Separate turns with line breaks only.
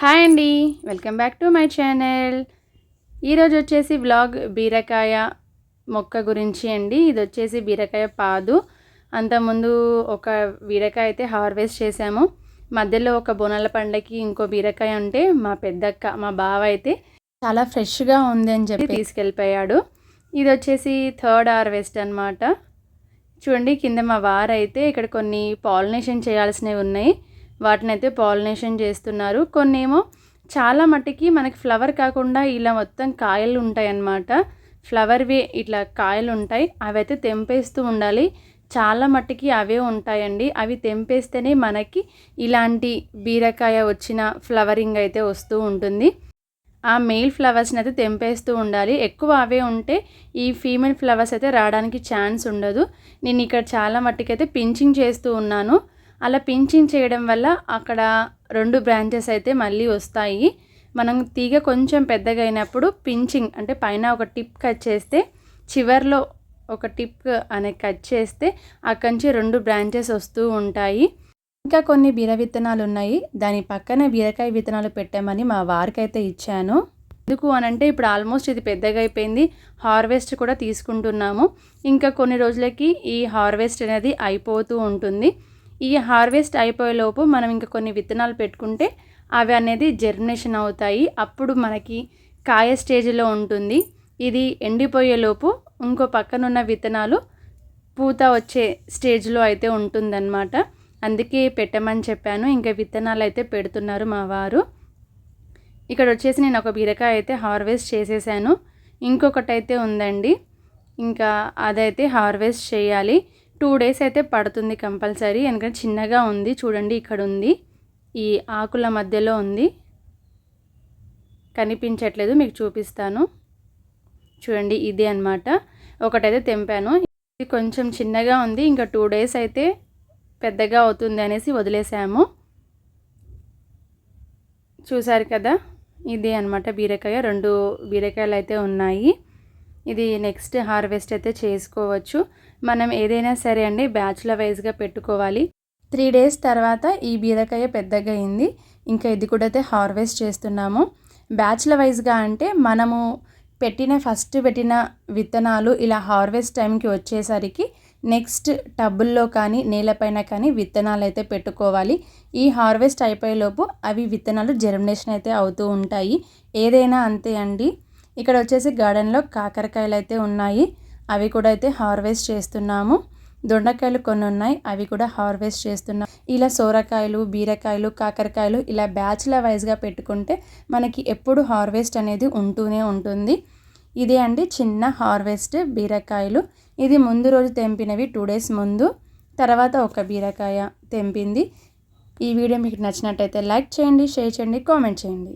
Hi అండి. Welcome back to my channel. ఈరోజు వచ్చేసి వ్లాగ్ బీరకాయ మొక్క గురించి అండి. ఇది వచ్చేసి బీరకాయ పాదు. అంతకుముందు ఒక బీరకాయ అయితే హార్వెస్ట్ చేసాము మధ్యలో ఒక బోనాల పండకి ఇంకో బీరకాయ ఉంటే మా పెద్దక్క మా బావ అయితే చాలా ఫ్రెష్గా ఉంది అని చెప్పి తీసుకెళ్ళిపోయాడు. ఇది వచ్చేసి థర్డ్ హార్వెస్ట్ అనమాట చూడండి కింద మా వారైతే ఇక్కడ కొన్ని పాలినేషన్ చేయాల్సినవి ఉన్నాయి. వాటిని అయితే పాలినేషన్ చేస్తున్నారు. కొన్ని ఏమో చాలా మట్టికి మనకి ఫ్లవర్ కాకుండా ఇలా మొత్తం కాయలు ఉంటాయి అన్నమాట ఫ్లవర్వి ఇట్లా కాయలు ఉంటాయి. అవి అయితే తెంపేస్తూ ఉండాలి. చాలా మట్టికి అవే ఉంటాయండి. అవి తెంపేస్తేనే మనకి ఇలాంటి బీరకాయ వచ్చిన ఫ్లవరింగ్ అయితే వస్తూ ఉంటుంది. ఆ మెయిల్ ఫ్లవర్స్ని అయితే తెంపేస్తూ ఉండాలి. ఎక్కువ అవే ఉంటే ఈ ఫీమేల్ ఫ్లవర్స్ అయితే రావడానికి ఛాన్స్ ఉండదు. నేను ఇక్కడ చాలా మట్టుకైతే పించింగ్ చేస్తూ ఉన్నాను. అలా పించింగ్ చేయడం వల్ల అక్కడ రెండు బ్రాంచెస్ అయితే మళ్ళీ వస్తాయి. మనం తీగ కొంచెం పెద్దగా అయినప్పుడు పించింగ్ అంటే పైన ఒక టిప్ కట్ చేస్తే చివర్లో ఒక టిప్ అనే కట్ చేస్తే అక్కడి నుంచి రెండు బ్రాంచెస్ వస్తూ ఉంటాయి. ఇంకా కొన్ని బీర విత్తనాలు ఉన్నాయి. దాని పక్కన బీరకాయ విత్తనాలు పెట్టామని మా వారికైతే ఇచ్చాను. ఎందుకు అని అంటే ఇప్పుడు ఆల్మోస్ట్ ఇది పెద్దగా అయిపోయింది. హార్వెస్ట్ కూడా తీసుకుంటున్నాము. ఇంకా కొన్ని రోజులకి ఈ హార్వెస్ట్ అనేది అయిపోతూ ఉంటుంది. ఈ హార్వెస్ట్ అయిపోయేలోపు మనం ఇంకా కొన్ని విత్తనాలు పెట్టుకుంటే అవి అనేది జర్మినేషన్ అవుతాయి. అప్పుడు మనకి కాయ స్టేజ్లో ఉంటుంది. ఇది ఎండిపోయేలోపు ఇంకో పక్కనున్న విత్తనాలు పూత వచ్చే స్టేజ్లో అయితే ఉంటుందన్నమాట. అందుకే పెట్టమని చెప్పాను. ఇంకా విత్తనాలు అయితే పెడుతున్నారు మా వారు. ఇక్కడ వచ్చేసి నేను ఒక బీరకాయ అయితే హార్వెస్ట్ చేసేసాను. ఇంకొకటి అయితే ఉందండి. ఇంకా అదైతే హార్వెస్ట్ చేయాలి. టూ డేస్ అయితే పడుతుంది కంపల్సరీ. ఎందుకంటే చిన్నగా ఉంది చూడండి ఇక్కడ ఉంది. ఈ ఆకుల మధ్యలో ఉంది. కనిపించట్లేదు మీకు చూపిస్తాను. చూడండి ఇది అనమాట ఒకటైతే తెంపాను. ఇది కొంచెం చిన్నగా ఉంది ఇంకా టూ డేస్ అయితే పెద్దగా అవుతుంది అనేసి వదిలేసాము. చూసారు కదా ఇది అనమాట బీరకాయ. రెండు బీరకాయలు అయితే ఉన్నాయి. ఇది నెక్స్ట్ హార్వెస్ట్ అయితే చేసుకోవచ్చు. మనం ఏదైనా సరే అండి బ్యాచ్ల వైజ్గా పెట్టుకోవాలి. త్రీ డేస్ తర్వాత ఈ బీరకాయ పెద్దగా అయింది. ఇంకా ఇది కూడా అయితే హార్వెస్ట్ చేస్తున్నాము. బ్యాచ్ల వైజ్గా అంటే మనము పెట్టిన ఫస్ట్ పెట్టిన విత్తనాలు ఇలా హార్వెస్ట్ టైంకి వచ్చేసరికి నెక్స్ట్ టబ్బుల్లో కానీ నేలపైన కానీ విత్తనాలు అయితే పెట్టుకోవాలి. ఈ హార్వెస్ట్ అయిపోయేలోపు అవి విత్తనాలు జర్మినేషన్ అయితే అవుతూ ఉంటాయి. ఏదైనా అంతే అండి. ఇక్కడ వచ్చేసి గార్డెన్లో కాకరకాయలు అయితే ఉన్నాయి. అవి కూడా అయితే హార్వెస్ట్ చేస్తున్నాము. దొండకాయలు కొన్ని ఉన్నాయి. అవి కూడా హార్వెస్ట్ చేస్తున్నాం ఇలా సోరకాయలు బీరకాయలు కాకరకాయలు ఇలా బ్యాచ్ల వైజ్గా పెట్టుకుంటే మనకి ఎప్పుడు హార్వెస్ట్ అనేది ఉంటూనే ఉంటుంది. ఇదే అండి చిన్న హార్వెస్ట్ బీరకాయలు. ఇది ముందు రోజు తెంపినవి టూ డేస్ ముందు. తర్వాత ఒక బీరకాయ తెంపింది. ఈ వీడియో మీకు నచ్చినట్టయితే లైక్ చేయండి షేర్ చేయండి కామెంట్ చేయండి.